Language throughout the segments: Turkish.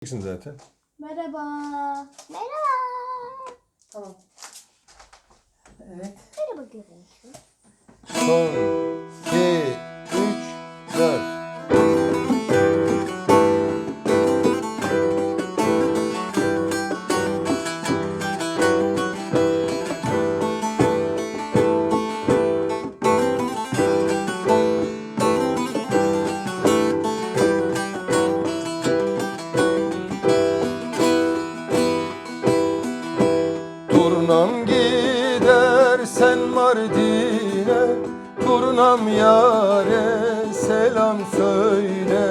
Çeksin zaten. Merhaba. Merhaba. Tamam. Evet. Merhaba görüntü. Son, iki, üç, dört. Turnam gidersen Mardin'e. Turnam yare selam söyle.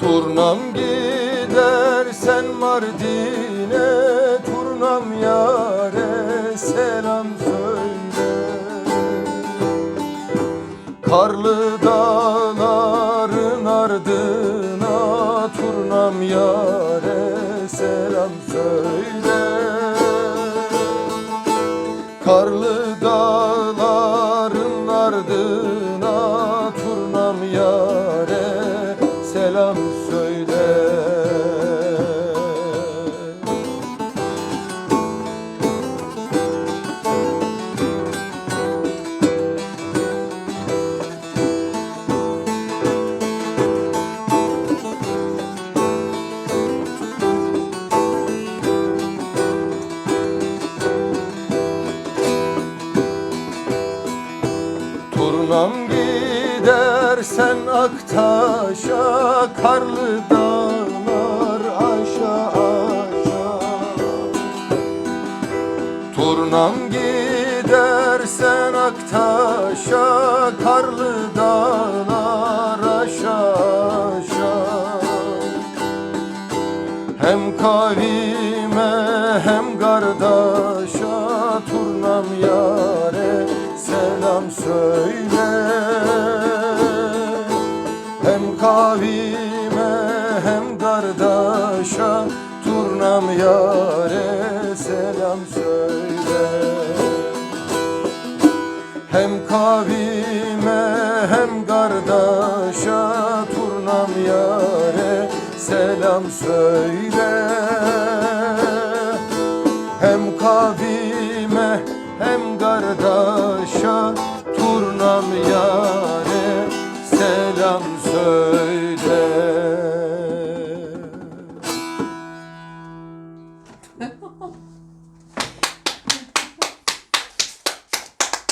Turnam gidersen Mardin'e. Turnam yare selam söyle. Karlı dağların ardına turnam yare selam söyle. Karlı Turnam gidersen Aktaş'a Karlı dağlar aşağı aşağı Turnam gidersen Aktaş'a Karlı dağlar aşağı aşağı hem kavime hem kardeşa turnam selam söyle. Hem kavime hem kardeşa turnam yare selam söyle. Hem kavime hem kardeşa turnam yare selam söyle. Hem kavime hem kardeşa Selam yâre selam söyle.